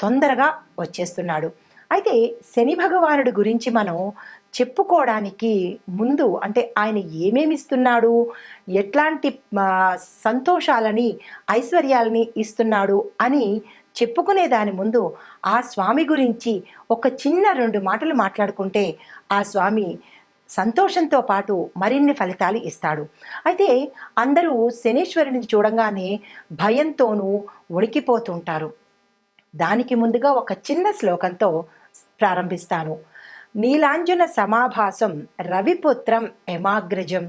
తొందరగా వచ్చేస్తున్నాడు. అయితే శని భగవానుడి గురించి మనం చెప్పుకోవడానికి ముందు అంటే ఆయన ఏమేమి ఇస్తున్నాడు? ఎట్లాంటి సంతోషాలని ఐశ్వర్యాలని ఇస్తున్నాడు అని చెప్పుకునే దాని ముందు ఆ స్వామి గురించి ఒక చిన్న రెండు మాటలు మాట్లాడుకుంటే ఆ స్వామి సంతోషంతో పాటు మరిన్ని ఫలితాలు ఇస్తాడు. అయితే అందరూ శనీశ్వరుని చూడంగానే భయంతోనూ వణికిపోతుంటారు. దానికి ముందుగా ఒక చిన్న శ్లోకంతో ప్రారంభిస్తాను. నీలాంజన సమాభాసం రవిపుత్రం యమాగ్రజం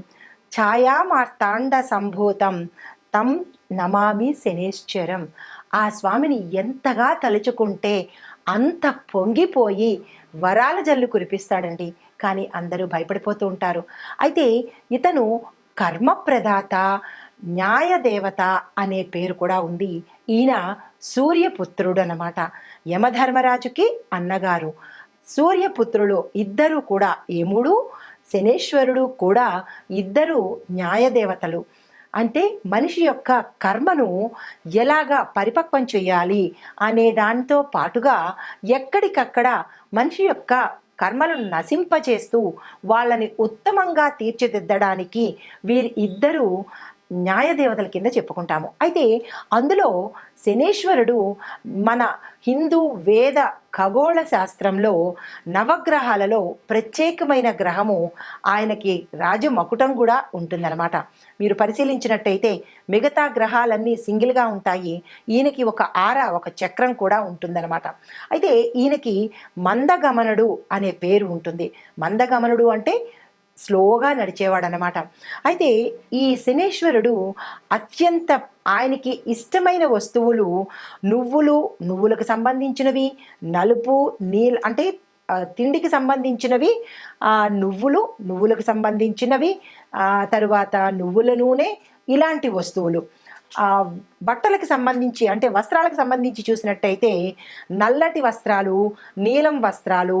ఛాయామార్తాండ సంభూతం తం నమామి శనేశ్వరం ఆ స్వామిని ఎంతగా తలుచుకుంటే అంత పొంగిపోయి వరాల జల్లు కురిపిస్తాడండి. కానీ అందరూ భయపడిపోతూ ఉంటారు. అయితే ఇతను కర్మప్రదాత న్యాయదేవత అనే పేరు కూడా ఉంది. ఈయన సూర్యపుత్రుడు అన్నమాట యమధర్మరాజుకి అన్నగారు. సూర్యపుత్రులు ఇద్దరు కూడా యముడు శనేశ్వరుడు కూడా ఇద్దరు న్యాయదేవతలు. అంటే మనిషి యొక్క కర్మను ఎలాగా పరిపక్వం చేయాలి అనే దానితో పాటుగా ఎక్కడికక్కడ మనిషి యొక్క కర్మలను నశింపజేస్తూ వాళ్ళని ఉత్తమంగా తీర్చిదిద్దడానికి వీరిద్దరూ న్యాయదేవతల కింద చెప్పుకుంటాము. అయితే అందులో శనేశ్వరుడు మన హిందూ వేద ఖగోళ శాస్త్రంలో నవగ్రహాలలో ప్రత్యేకమైన గ్రహము ఆయనకి రాజమకుటం కూడా ఉంటుందన్నమాట. మీరు పరిశీలించినట్టయితే మిగతా గ్రహాలన్నీ సింగిల్గా ఉంటాయి. ఈయనకి ఒక ఆర ఒక చక్రం కూడా ఉంటుందన్నమాట. అయితే ఈయనకి మందగమనుడు అనే పేరు ఉంటుంది. మందగమనుడు అంటే స్లోగా నడిచేవాడు అనమాట అయితే ఈ శనేశ్వరుడు అత్యంత ఆయనకి ఇష్టమైన వస్తువులు నువ్వులు నువ్వులకు సంబంధించినవి నలుపు నీల్ అంటే తిండికి సంబంధించినవి నువ్వులు నువ్వులకు సంబంధించినవి తరువాత నువ్వుల నూనె ఇలాంటి వస్తువులు. బట్టలకు సంబంధించి అంటే వస్త్రాలకు సంబంధించి చూసినట్టయితే నల్లటి వస్త్రాలు నీలం వస్త్రాలు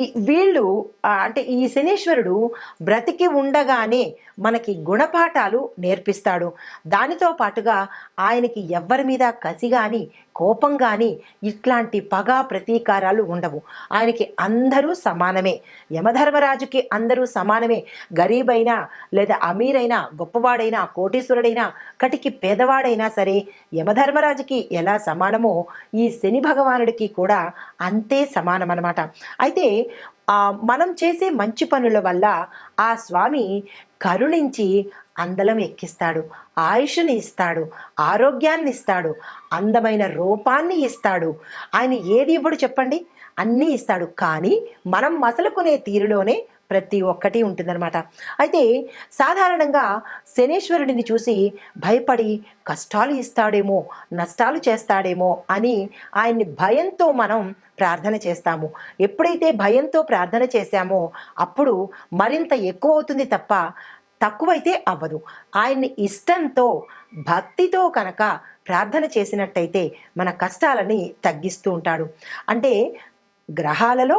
ఈ వీళ్ళు అంటే ఈ శనీశ్వరుడు బ్రతికి ఉండగానే మనకి గుణపాఠాలు నేర్పిస్తాడు. దానితో పాటుగా ఆయనకి ఎవ్వరి మీద కసి కానీ కోపం కానీ ఇట్లాంటి పగ ప్రతీకారాలు ఉండవు. ఆయనకి అందరూ సమానమే. యమధర్మరాజుకి అందరూ సమానమే. గరీబైనా లేదా అమీరైనా గొప్పవాడైనా కోటీశ్వరుడైనా కటికి పేదవాడైనా సరే యమధర్మరాజుకి ఎలా సమానమో ఈ శని భగవానుడికి కూడా అంతే సమానం అనమాట అయితే మనం చేసే మంచి పనుల వల్ల ఆ స్వామి కరుణించి అందలం ఎక్కిస్తాడు ఆయుష్ని ఇస్తాడు ఆరోగ్యాన్ని ఇస్తాడు అందమైన రూపాన్ని ఇస్తాడు. ఆయన ఏది ఇవ్వడు చెప్పండి? అన్నీ ఇస్తాడు. కానీ మనం మసలుకునే తీరులోనే ప్రతి ఒక్కటి ఉంటుందన్నమాట. అయితే సాధారణంగా శనేశ్వరుడిని చూసి భయపడి కష్టాలు ఇస్తాడేమో నష్టాలు చేస్తాడేమో అని ఆయన్ని భయంతో మనం ప్రార్థన చేస్తాము. ఎప్పుడైతే భయంతో ప్రార్థన చేశామో అప్పుడు మరింత ఎక్కువ అవుతుంది తప్ప తక్కువైతే అవ్వదు. ఆయన్ని ఇష్టంతో భక్తితో కనుక ప్రార్థన చేసినట్టయితే మన కష్టాలని తగ్గిస్తూ ఉంటాడు. అంటే గ్రహాలలో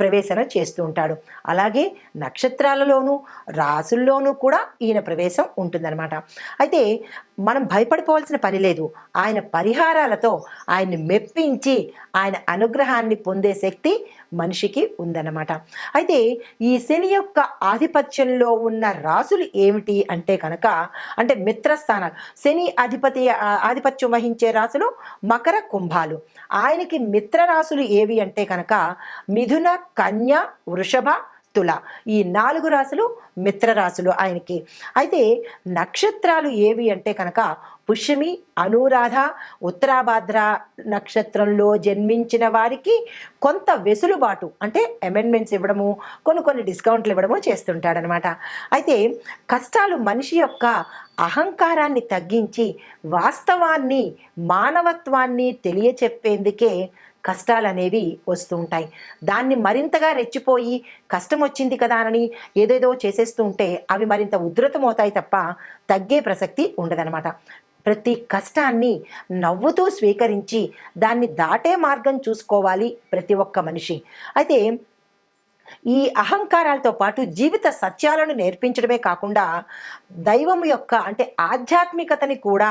ప్రవేశన చేస్తూ ఉంటాడు. అలాగే నక్షత్రాలలోనూ రాసుల్లోనూ కూడా ఈయన ప్రవేశం ఉంటుందన్నమాట. అయితే మనం భయపడిపోవాల్సిన పని లేదు. ఆయన పరిహారాలతో ఆయన్ని మెప్పించి ఆయన అనుగ్రహాన్ని పొందే శక్తి మనిషికి ఉందన్నమాట. అయితే ఈ శని యొక్క ఆధిపత్యంలో ఉన్న రాసులు ఏమిటి అంటే కనుక అంటే మిత్రస్థానాలు. శని అధిపతి ఆధిపత్యం వహించే రాసులు మకర కుంభాలు. ఆయనకి మిత్ర రాసులు ఏవి అంటే కనుక మిథున కన్య వృషభ తుల. ఈ నాలుగు రాసులు మిత్ర రాసులు ఆయనకి. అయితే నక్షత్రాలు ఏవి అంటే కనుక పుష్యమి అనురాధ ఉత్తరాభాద్ర నక్షత్రంలో జన్మించిన వారికి కొంత వెసులుబాటు అంటే అమెండ్మెంట్స్ ఇవ్వడము కొన్ని కొన్ని డిస్కౌంట్లు ఇవ్వడము చేస్తుంటాడనమాట. అయితే కష్టాలు మనిషి యొక్క అహంకారాన్ని తగ్గించి వాస్తవాన్ని మానవత్వాన్ని తెలియచెప్పేందుకే కష్టాలు అనేవి వస్తూ ఉంటాయి దాన్ని మరింతగా రెచ్చిపోయి కష్టం వచ్చింది కదా అని ఏదేదో చేసేస్తూ ఉంటే అవి మరింత ఉధృతమవుతాయి తప్ప తగ్గే ప్రసక్తి ఉండదనమాట ప్రతి కష్టాన్ని నవ్వుతూ స్వీకరించి దాన్ని దాటే మార్గం చూసుకోవాలి ప్రతి ఒక్క మనిషి. అయితే ఈ అహంకారాలతో పాటు జీవిత సత్యాలను నేర్పించడమే కాకుండా దైవం యొక్క అంటే ఆధ్యాత్మికతని కూడా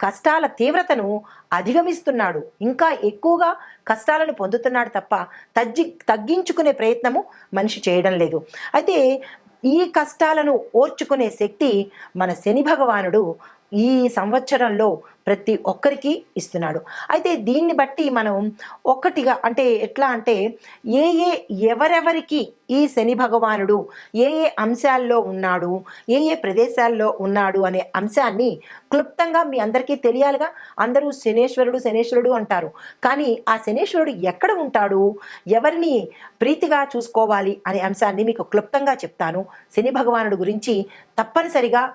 కష్టాల తీవ్రతను అధిగమిస్తున్నాడు. ఇంకా ఎక్కువగా కష్టాలను పొందుతున్నాడు తప్ప తగ్గి తగ్గించుకునే ప్రయత్నము మనిషి చేయడం లేదు. అయితే ఈ కష్టాలను ఓర్చుకునే శక్తి మన శని భగవానుడు ఈ సంవత్సరంలో ప్రతి ఒక్కరికి ఇస్తున్నాడు. అయితే దీన్ని బట్టి మనం ఒక్కటిగా అంటే ఎట్లా అంటే ఏ ఏ ఎవరెవరికి ఈ శని భగవానుడు ఏ ఏ అంశాల్లో ఉన్నాడు ఏ ఏ ప్రదేశాల్లో ఉన్నాడు అనే అంశాన్ని క్లుప్తంగా మీ అందరికీ తెలియాలిగా. అందరూ శనేశ్వరుడు శనేశ్వరుడు అంటారు. కానీ ఆ శనేశ్వరుడు ఎక్కడ ఉంటాడు ఎవరిని ప్రీతిగా చూసుకోవాలి అనే అంశాన్ని మీకు క్లుప్తంగా చెప్తాను. శని భగవానుడు గురించి తప్పనిసరిగా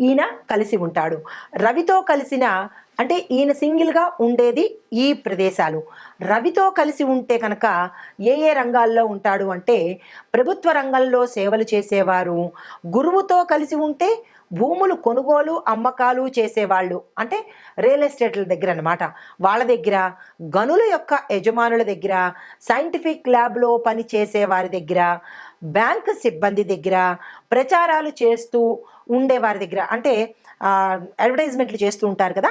ఈయన కలిసి ఉంటాడు. రవితో కలిసిన అంటే ఈయన సింగిల్గా ఉండేది ఈ ప్రదేశాలు. రవితో కలిసి ఉంటే కనుక ఏ ఏ రంగాల్లో ఉంటాడు అంటే ప్రభుత్వ రంగంలో సేవలు చేసేవారు గురువుతో కలిసి ఉంటే భూములు కొనుగోలు అమ్మకాలు చేసేవాళ్ళు. అంటే రియల్ ఎస్టేట్ల దగ్గర అనమాట వాళ్ళ దగ్గర గనుల యొక్క యజమానుల దగ్గర సైంటిఫిక్ ల్యాబ్లో పని చేసే వారి దగ్గర బ్యాంక్ సిబ్బంది దగ్గర ప్రచారాలు చేస్తూ ఉండే వారి దగ్గర అంటే అడ్వర్టైజ్మెంట్లు చేస్తూ ఉంటారు కదా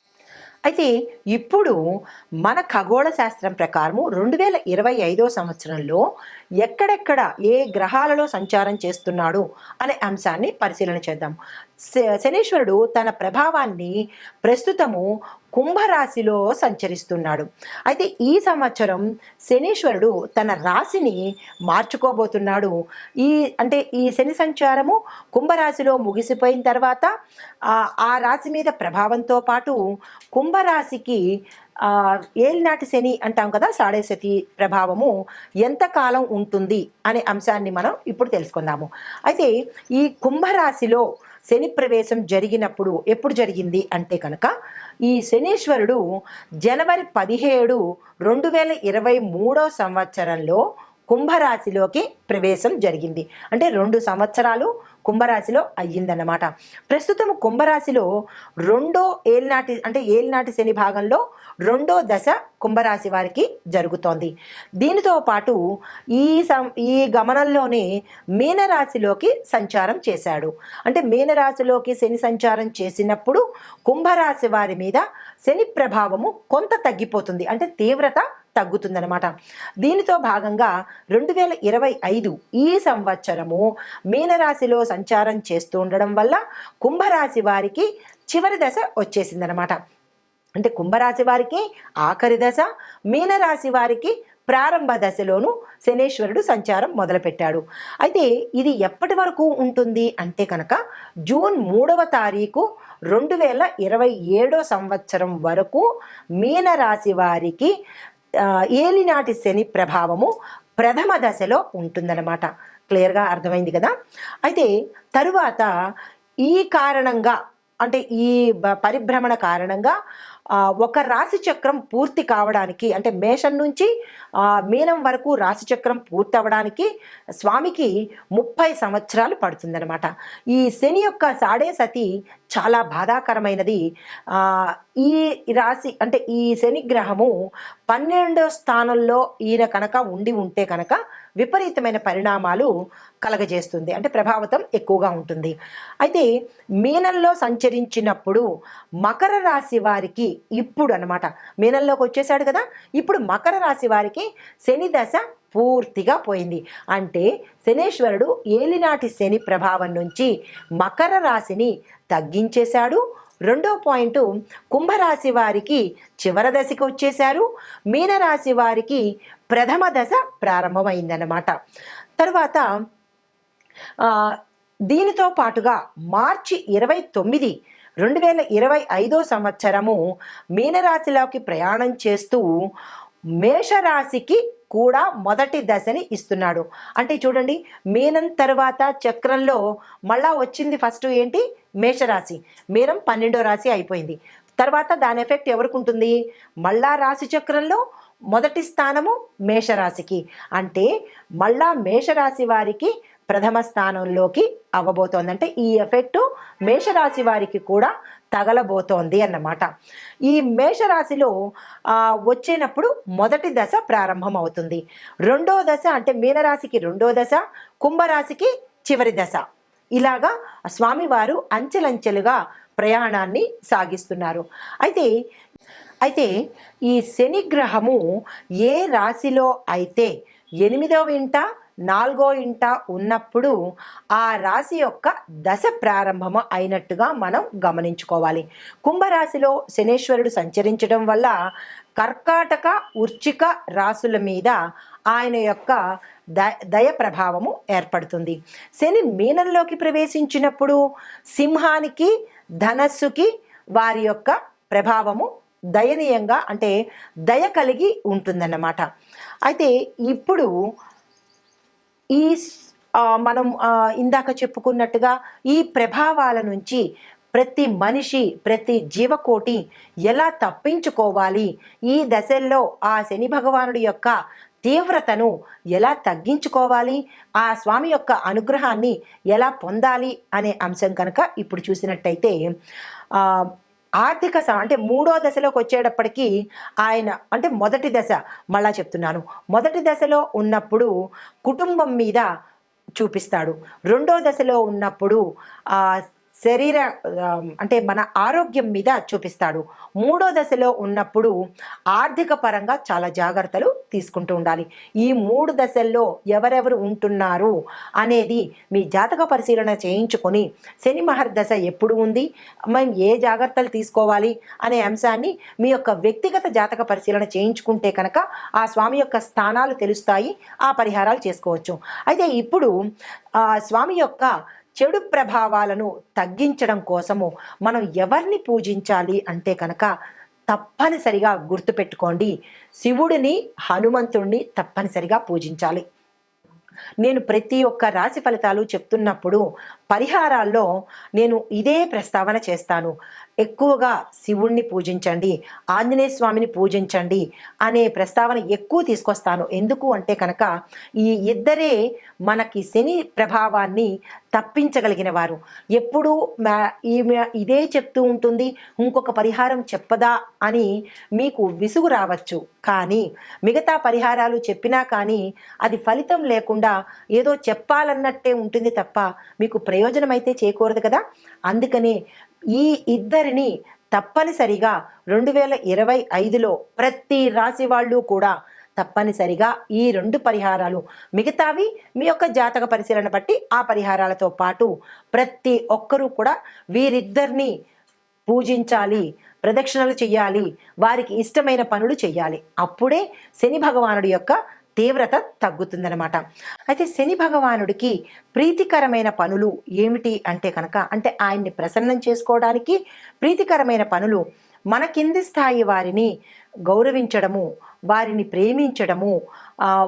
అయితే ఇప్పుడు మన ఖగోళ శాస్త్రం ప్రకారము రెండు వేల ఇరవై ఐదో సంవత్సరంలో ఎక్కడెక్కడ ఏ గ్రహాలలో సంచారం చేస్తున్నాడు అనే అంశాన్ని పరిశీలన చేద్దాం. శనీశ్వరుడు తన ప్రభావాన్ని ప్రస్తుతము కుంభరాశిలో సంచరిస్తున్నాడు. అయితే ఈ సంవత్సరం శనీశ్వరుడు తన రాశిని మార్చుకోబోతున్నాడు. ఈ అంటే ఈ శని సంచారము కుంభరాశిలో ముగిసిపోయిన తర్వాత ఆ రాశి మీద ప్రభావంతో పాటు కుంభరాశికి ఏలినాటి శని అంటాం కదా సాడేశతి ప్రభావము ఎంతకాలం ఉంటుంది అనే అంశాన్ని మనం ఇప్పుడు తెలుసుకుందాము. అయితే ఈ కుంభరాశిలో శని ప్రవేశం జరిగినప్పుడు ఎప్పుడు జరిగింది అంటే కనుక ఈ శనీశ్వరుడు జనవరి పదిహేడు రెండు వేల ఇరవై మూడో సంవత్సరంలో కుంభరాశిలోకి ప్రవేశం జరిగింది. అంటే రెండు సంవత్సరాలు కుంభరాశిలో అయ్యిందన్నమాట. ప్రస్తుతం కుంభరాశిలో రెండో ఏలినాటి అంటే ఏలినాటి శని భాగంలో రెండో దశ కుంభరాశి వారికి జరుగుతోంది. దీనితో పాటు ఈ సం ఈ గమనంలోనే మీనరాశిలోకి సంచారం చేశాడు. అంటే మీనరాశిలోకి శని సంచారం చేసినప్పుడు కుంభరాశి వారి మీద శని ప్రభావము కొంత తగ్గిపోతుంది. అంటే తీవ్రత తగ్గుతుందనమాట దీనితో భాగంగా రెండు వేల ఇరవై ఐదు ఈ సంవత్సరము మీనరాశిలో సంచారం చేస్తూ ఉండడం వల్ల కుంభరాశి వారికి చివరి దశ వచ్చేసిందనమాట అంటే కుంభరాశి వారికి ఆఖరి దశ మీనరాశి వారికి ప్రారంభ దశలోనూ శనేశ్వరుడు సంచారం మొదలుపెట్టాడు. అయితే ఇది ఎప్పటి వరకు ఉంటుంది అంటే కనుక జూన్ మూడవ తారీఖు రెండు వేల ఇరవై ఏడో సంవత్సరం వరకు మీనరాశి వారికి ఏలినాటి శని ప్రభావము ప్రథమ దశలో ఉంటుందన్నమాట. క్లియర్గా అర్థమైంది కదా? అయితే తరువాత ఈ కారణంగా అంటే ఈ పరిభ్రమణ కారణంగా ఒక రాశి చక్రం పూర్తి కావడానికి అంటే మేషం నుంచి మీనం వరకు రాశి చక్రం పూర్తి అవ్వడానికి స్వామికి ముప్పై సంవత్సరాలు పడుతుందనమాట ఈ శని యొక్క సాడే సతి చాలా బాధాకరమైనది. ఈ రాశి అంటే ఈ శని గ్రహము పన్నెండో స్థానంలో ఈయన కనుక ఉండి ఉంటే కనుక విపరీతమైన పరిణామాలు కలగజేస్తుంది. అంటే ప్రభావితం ఎక్కువగా ఉంటుంది. అయితే మీనంలో సంచరించినప్పుడు మకర రాశి వారికి ఇప్పుడు అనమాట మీనంలోకి వచ్చేసాడు కదా ఇప్పుడు మకర రాశి వారికి శని దశ పూర్తిగా పోయింది. అంటే శనేశ్వరుడు ఏలినాటి శని ప్రభావం నుంచి మకర రాశిని తగ్గించేశాడు. రెండో పాయింట్ కుంభరాశి వారికి చివరి దశకి వచ్చేశారు. మీనరాశి వారికి ప్రథమ దశ ప్రారంభమైందన్నమాట. తర్వాత దీనితో పాటుగా మార్చి ఇరవై తొమ్మిది రెండు వేల ఇరవై ఐదో సంవత్సరము మీనరాశిలోకి ప్రయాణం చేస్తూ మేషరాశికి కూడా మొదటి దశని ఇస్తున్నాడు. అంటే చూడండి మీనం తర్వాత చక్రంలో మళ్ళా వచ్చింది ఫస్ట్ ఏంటి? మేషరాశి. మీనం పన్నెండో రాశి అయిపోయింది. తర్వాత దాని ఎఫెక్ట్ ఎవరికి ఉంటుంది? మళ్ళా రాశి చక్రంలో మొదటి స్థానము మేషరాశికి. అంటే మళ్ళా మేషరాశి వారికి ప్రథమ స్థానంలోకి అవ్వబోతోంది అంటే ఈ ఎఫెక్ట్ మేషరాశి వారికి కూడా తగలబోతోంది అన్నమాట. ఈ మేషరాశిలో ఆ, వచ్చేటప్పుడు మొదటి దశ ప్రారంభం అవుతుంది రెండో దశ అంటే మీనరాశికి రెండో దశ కుంభరాశికి చివరి దశ. ఇలాగా స్వామివారు అంచెలంచెలుగా ప్రయాణాన్ని సాగిస్తున్నారు. అయితే అయితే ఈ శనిగ్రహము ఏ రాశిలో అయితే ఎనిమిదవ ఇంట నాలుగో ఇంట ఉన్నప్పుడు ఆ రాశి యొక్క దశ ప్రారంభము అయినట్టుగా మనం గమనించుకోవాలి. కుంభరాశిలో శనేశ్వరుడు సంచరించడం వల్ల కర్కాటక ఉర్చిక రాశుల మీద ఆయన యొక్క ద దయ ప్రభావము ఏర్పడుతుంది. శని మీనంలోకి ప్రవేశించినప్పుడు సింహానికి ధనస్సుకి వారి యొక్క ప్రభావము దయనీయంగా అంటే దయ కలిగి ఉంటుందన్నమాట. అయితే ఇప్పుడు ఈ స్- మనం ఇందాక చెప్పుకున్నట్టుగా ఈ ప్రభావాల నుంచి ప్రతి మనిషి ప్రతి జీవకోటి ఎలా తప్పించుకోవాలి? ఈ దశల్లో ఆ శని భగవానుడి యొక్క తీవ్రతను ఎలా తగ్గించుకోవాలి? ఆ స్వామి యొక్క అనుగ్రహాన్ని ఎలా పొందాలి? అనే అంశం కనుక ఇప్పుడు చూసినట్టయితే ఆర్థిక అంటే మూడో దశలోకి వచ్చేటప్పటికీ ఆయన అంటే మొదటి దశ మళ్ళా చెప్తున్నాను. మొదటి దశలో ఉన్నప్పుడు కుటుంబం మీద చూపిస్తాడు. రెండో దశలో ఉన్నప్పుడు శరీర అంటే మన ఆరోగ్యం మీద చూపిస్తాడు. మూడో దశలో ఉన్నప్పుడు ఆర్థిక పరంగా చాలా జాగ్రత్తలు తీసుకుంటూ ఉండాలి. ఈ మూడు దశల్లో ఎవరెవరు ఉంటున్నారు అనేది మీ జాతక పరిశీలన చేయించుకొని శని మహర్దశ ఎప్పుడు ఉంది మేము ఏ జాగ్రత్తలు తీసుకోవాలి అనే అంశాన్ని మీ యొక్క వ్యక్తిగత జాతక పరిశీలన చేయించుకుంటే కనుక ఆ స్వామి యొక్క స్థానాలు తెలుస్తాయి ఆ పరిహారాలు చేసుకోవచ్చు. అయితే ఇప్పుడు ఆ స్వామి యొక్క చెడు ప్రభావాలను తగ్గించడం కోసము మనం ఎవరిని పూజించాలి అంటే కనుక తప్పనిసరిగా గుర్తుపెట్టుకోండి. శివుడిని హనుమంతుడిని తప్పనిసరిగా పూజించాలి. నేను ప్రతి ఒక్క రాశి ఫలితాలు చెప్తున్నప్పుడు పరిహారాల్లో నేను ఇదే ప్రస్తావన చేస్తాను. ఎక్కువగా శివుణ్ణి పూజించండి ఆంజనేయ స్వామిని పూజించండి అనే ప్రస్తావన ఎక్కువ తీసుకొస్తాను. ఎందుకు అంటే కనుక ఈ ఇద్దరే మనకి శని ప్రభావాన్ని తప్పించగలిగిన వారు ఎప్పుడూ ఈమె ఇదే చెప్తూ ఉంటుంది ఇంకొక పరిహారం చెప్పదా అని మీకు విసుగు రావచ్చు. కానీ మిగతా పరిహారాలు చెప్పినా కానీ అది ఫలితం లేకుండా ఏదో చెప్పాలన్నట్టే ఉంటుంది తప్ప మీకు ప్రయోజనం అయితే చేకూరదు కదా? అందుకనే ఈ ఇద్దరిని తప్పనిసరిగా రెండు వేల ఇరవై ఐదులో ప్రతి రాశి వాళ్ళు కూడా తప్పనిసరిగా ఈ రెండు పరిహారాలు మిగతావి మీ యొక్క జాతక పరిశీలన బట్టి ఆ పరిహారాలతో పాటు ప్రతి ఒక్కరూ కూడా వీరిద్దరిని పూజించాలి ప్రదక్షిణలు చేయాలి వారికి ఇష్టమైన పనులు చేయాలి అప్పుడే శని భగవానుడి యొక్క తీవ్రత తగ్గుతుందనమాట అయితే శని భగవానుడికి ప్రీతికరమైన పనులు ఏమిటి అంటే కనుక అంటే ఆయన్ని ప్రసన్నం చేసుకోవడానికి ప్రీతికరమైన పనులు మన కింది స్థాయి వారిని గౌరవించడము వారిని ప్రేమించడము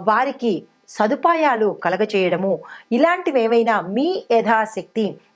వారికి సదుపాయాలు కలగచేయడము ఇలాంటివి ఏవైనా మీ యథాశక్తి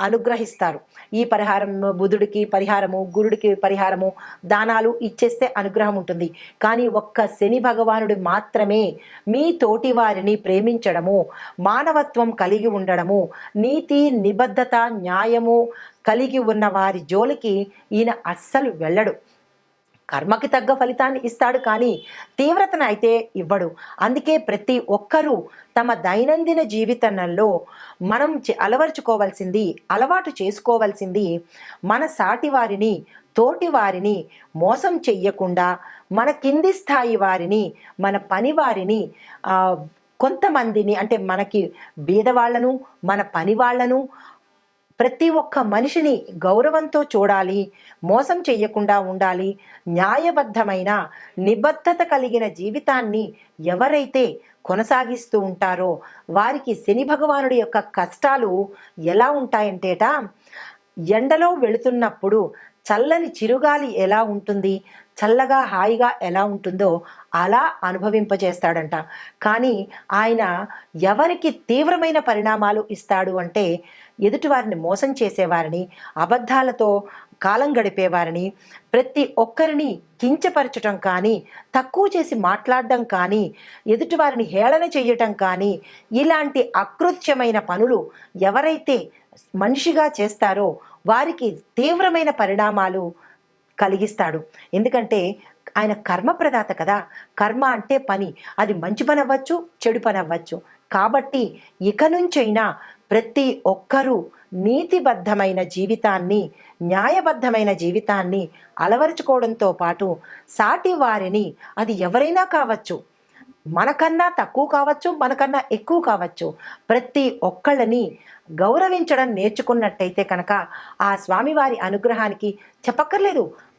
అనుగ్రహిస్తారు. ఈ పరిహారం బుధుడికి పరిహారము గురుడికి పరిహారము దానాలు ఇచ్చేస్తే అనుగ్రహం ఉంటుంది. కానీ ఒక్క శని భగవానుడు మాత్రమే మీ తోటి వారిని ప్రేమించడము మానవత్వం కలిగి ఉండడము నీతి నిబద్ధత న్యాయము కలిగి ఉన్న వారి జోలికి ఈయన అస్సలు వెళ్ళడు. కర్మకి తగ్గ ఫలితాన్ని ఇస్తాడు కానీ తీవ్రతను అయితే ఇవ్వడు. అందుకే ప్రతి ఒక్కరూ తమ దైనందిన జీవితంలో మనం చే- అలవర్చుకోవాల్సింది అలవాటు చేసుకోవాల్సింది మన సాటి వారిని తోటి వారిని మోసం చెయ్యకుండా మన కింది స్థాయి వారిని మన పని వారిని కొంతమందిని అంటే మనకి బీదవాళ్ళను మన పని వాళ్ళను ప్రతి ఒక్క మనిషిని గౌరవంతో చూడాలి మోసం చేయకుండా ఉండాలి న్యాయబద్ధమైన నిబద్ధత కలిగిన జీవితాన్ని ఎవరైతే కొనసాగిస్తూ ఉంటారో వారికి శని భగవానుడి యొక్క కష్టాలు ఎలా ఉంటాయంటేట ఎండలో వెళుతున్నప్పుడు చల్లని చిరుగాలి ఎలా ఉంటుంది చల్లగా హాయిగా ఎలా ఉంటుందో అలా అనుభవింపజేస్తాడంట. కానీ ఆయన ఎవరికి తీవ్రమైన పరిణామాలు ఇస్తాడు అంటే ఎదుటివారిని మోసం చేసేవారిని అబద్ధాలతో కాలం గడిపేవారిని ప్రతి ఒక్కరిని కించపరచటం కానీ తక్కువ చేసి మాట్లాడడం కానీ ఎదుటివారిని హేళన చేయటం కానీ ఇలాంటి అకృత్యమైన పనులు ఎవరైతే మనిషిగా చేస్తారో వారికి తీవ్రమైన పరిణామాలు కలిగిస్తాడు. ఎందుకంటే ఆయన కర్మప్రదాత కదా. కర్మ అంటే పని. అది మంచి పని అవ్వచ్చు చెడు పని అవ్వచ్చు. కాబట్టి ఇక నుంచైనా ప్రతి ఒక్కరూ నీతిబద్ధమైన జీవితాన్ని న్యాయబద్ధమైన జీవితాన్ని అలవరుచుకోవడంతో పాటు సాటి వారిని అది ఎవరైనా కావచ్చు మనకన్నా తక్కువ కావచ్చు మనకన్నా ఎక్కువ కావచ్చు ప్రతి ఒక్కళ్ళని గౌరవించడం నేర్చుకున్నట్టయితే కనుక ఆ స్వామివారి అనుగ్రహానికి చెప్పక్కర్లేదు.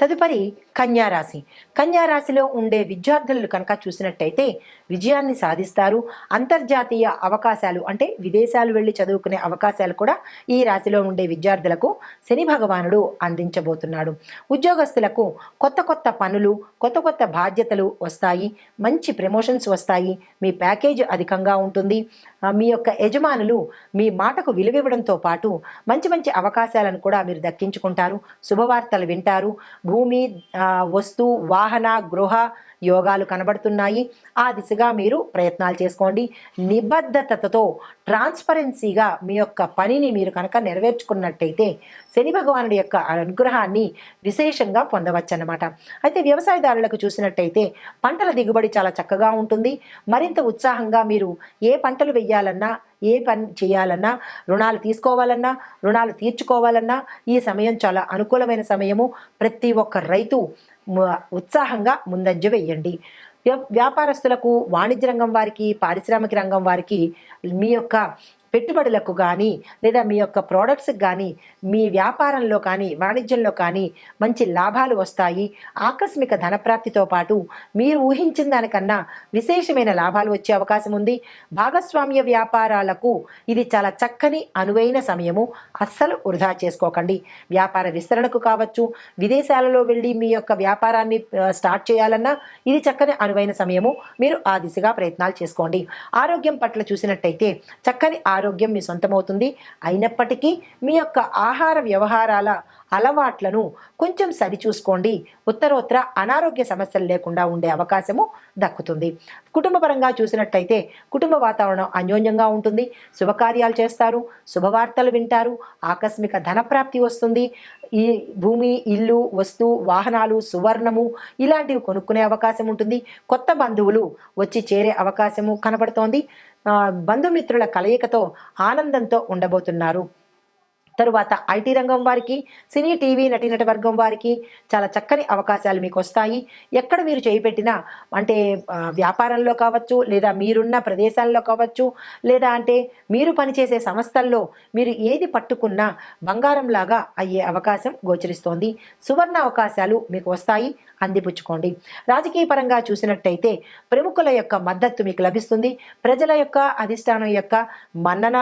తదుపరి కన్యారాశి. కన్యారాశిలో ఉండే విద్యార్థులు కనుక చూసినట్టయితే విజయాన్ని సాధిస్తారు. అంతర్జాతీయ అవకాశాలు అంటే విదేశాలు వెళ్ళి చదువుకునే అవకాశాలు కూడా ఈ రాశిలో ఉండే విద్యార్థులకు శని భగవానుడు అందించబోతున్నాడు. ఉద్యోగస్తులకు కొత్త కొత్త పనులు కొత్త కొత్త బాధ్యతలు వస్తాయి. మంచి ప్రమోషన్స్ వస్తాయి. మీ ప్యాకేజ్ అధికంగా ఉంటుంది. మీ యొక్క యజమానులు మీ మాటకు విలువివ్వడంతో పాటు మంచి మంచి అవకాశాలను కూడా మీరు దక్కించుకుంటారు. శుభవార్తలు వింటారు. భూమి ఆ, వస్తు వాహన గృహ యోగాలు కనబడుతున్నాయి. ఆ దిశగా మీరు ప్రయత్నాలు చేసుకోండి. నిబద్ధతతో ట్రాన్స్పరెన్సీగా మీ యొక్క పనిని మీరు కనుక నెరవేర్చుకున్నట్టయితే శని భగవానుడి యొక్క అనుగ్రహాన్ని విశేషంగా పొందవచ్చన్నమాట. అయితే వ్యవసాయదారులకు చూసినట్టయితే పంటల దిగుబడి చాలా చక్కగా ఉంటుంది. మరింత ఉత్సాహంగా మీరు ఏ పంటలు వెయ్యాలన్నా ఏ పని చేయాలన్నా రుణాలు తీసుకోవాలన్నా రుణాలు తీర్చుకోవాలన్నా ఈ సమయం చాలా అనుకూలమైన సమయము. ప్రతి ఒక్క రైతు ఉత్సాహంగా ముందంజ వేయండి వ్యాపారస్తులకు వాణిజ్య రంగం వారికి పారిశ్రామిక రంగం వారికి మీ యొక్క పెట్టుబడులకు కానీ లేదా మీ యొక్క ప్రోడక్ట్స్కి కానీ మీ వ్యాపారంలో కానీ వాణిజ్యంలో కానీ మంచి లాభాలు వస్తాయి. ఆకస్మిక ధనప్రాప్తితో పాటు మీరు ఊహించిన దానికన్నా విశేషమైన లాభాలు వచ్చే అవకాశం ఉంది. భాగస్వామ్య వ్యాపారాలకు ఇది చాలా చక్కని అనువైన సమయము. అస్సలు వృధా చేసుకోకండి. వ్యాపార విస్తరణకు కావచ్చు విదేశాలలో వెళ్ళి మీ యొక్క వ్యాపారాన్ని స్టార్ట్ చేయాలన్నా ఇది చక్కని అనువైన సమయము. మీరు ఆ దిశగా ప్రయత్నాలు చేసుకోండి. ఆరోగ్యం పట్ల చూసినట్టయితే చక్కని ఆరోగ్యం మీ సొంతమవుతుంది. అయినప్పటికీ మీ యొక్క ఆహార వ్యవహారాల అలవాట్లను కొంచెం సరిచూసుకోండి. ఉత్తరోత్తర అనారోగ్య సమస్యలు లేకుండా ఉండే అవకాశము దక్కుతుంది. కుటుంబపరంగా చూసినట్టయితే కుటుంబ వాతావరణం అన్యోన్యంగా ఉంటుంది. శుభకార్యాలు చేస్తారు. శుభవార్తలు వింటారు. ఆకస్మిక ధనప్రాప్తి వస్తుంది. ఈ భూమి ఇల్లు వస్తు వాహనాలు సువర్ణము ఇలాంటివి కొనుక్కునే అవకాశం ఉంటుంది. కొత్త బంధువులు వచ్చి చేరే అవకాశము కనబడుతోంది. బంధుమిత్రుల కలయికతో ఆనందంతో ఉండబోతున్నారు. తరువాత ఐటీ రంగం వారికి సినీ టీవీ నటీనట వర్గం వారికి చాలా చక్కని అవకాశాలు మీకు వస్తాయి. ఎక్కడ మీరు చేయిపెట్టినా అంటే వ్యాపారంలో కావచ్చు లేదా మీరున్న ప్రదేశాల్లో కావచ్చు లేదా అంటే మీరు పనిచేసే సంస్థల్లో మీరు ఏది పట్టుకున్నా బంగారంలాగా అయ్యే అవకాశం గోచరిస్తోంది. సువర్ణ అవకాశాలు మీకు వస్తాయి. అందిపుచ్చుకోండి. రాజకీయ పరంగా చూసినట్టయితే ప్రముఖుల యొక్క మద్దతు మీకు లభిస్తుంది. ప్రజల యొక్క అధిష్టానం యొక్క మన్నన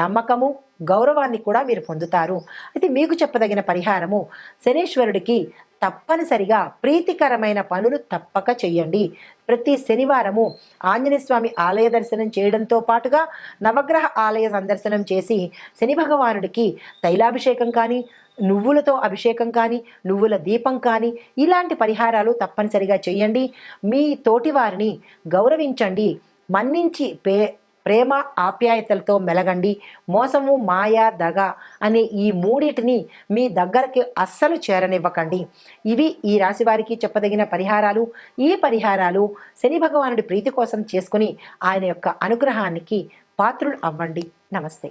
నమ్మకము గౌరవాన్ని కూడా మీరు పొందుతారు. అయితే మీకు చెప్పదగిన పరిహారము శనేశ్వరుడికి తప్పనిసరిగా ప్రీతికరమైన పనులు తప్పక చేయండి ప్రతి శనివారము ఆంజనేయ స్వామి ఆలయ దర్శనం చేయడంతో పాటుగా నవగ్రహ ఆలయ సందర్శనం చేసి శని భగవానుడికి తైలాభిషేకం కానీ నువ్వులతో అభిషేకం కానీ నువ్వుల దీపం కానీ ఇలాంటి పరిహారాలు తప్పనిసరిగా చేయండి. మీ తోటివారిని గౌరవించండి. మన్నించి పే ప్రేమ ఆప్యాయతలతో మెలగండి. మోసము మాయ దగ అనే ఈ మూడిటిని మీ దగ్గరికి అస్సలు చేరనివ్వకండి. ఇవి ఈ రాశి వారికి చెప్పదగిన పరిహారాలు. ఈ పరిహారాలు శని భగవానుడి ప్రీతి కోసం చేసుకుని ఆయన యొక్క అనుగ్రహానికి పాత్రులు అవ్వండి. నమస్తే.